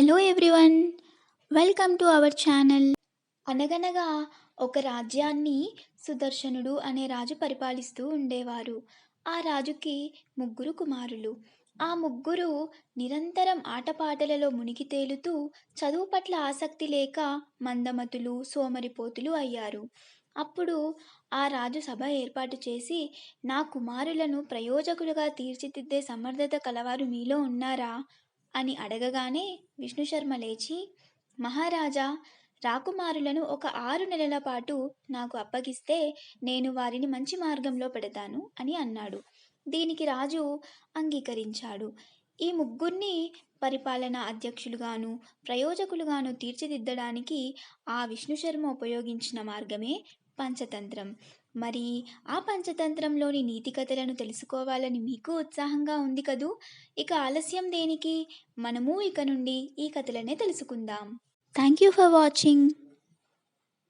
Hello everyone welcome to our channel అనగనగా ఒక రాజ్యాన్ని సుదర్శనుడు అనే రాజు పరిపాలిస్తూ ఉండేవారు. ఆ రాజుకి ముగ్గురు కుమారులు. ఆ ముగ్గురు నిరంతరం ఆటపాటలలో మునిగి తేలుతూ చదువు పట్ల ఆసక్తి లేక మందమతులు సోమరిపోతులు అయ్యారు. అప్పుడు ఆ రాజు సభ ఏర్పాటు చేసి నా కుమారులను ప్రయోజకులుగా తీర్చిదిద్దే సమర్థత కలవారు మీలో ఉన్నారా? అని అడగగానే విష్ణుశర్మ లేచి మహారాజా రాకుమారులను ఒక ఆరు నెలల పాటు నాకు అప్పగిస్తే నేను వారిని మంచి మార్గంలో పెడతాను అని అన్నాడు. దీనికి రాజు అంగీకరించాడు. ఈ ముగ్గురిని పరిపాలనా అధ్యక్షులుగాను ప్రయోజకులుగాను తీర్చిదిద్దడానికి ఆ విష్ణుశర్మ ఉపయోగించిన మార్గమే పంచతంత్రం. మరి ఆ పంచతంత్రంలోని నీతి కథలను తెలుసుకోవాలని మీకు ఉత్సాహంగా ఉంది కదూ? ఇక ఆలస్యం దేనికి? మనము ఇక నుండి ఈ కథలనే తెలుసుకుందాం. Thank you for watching.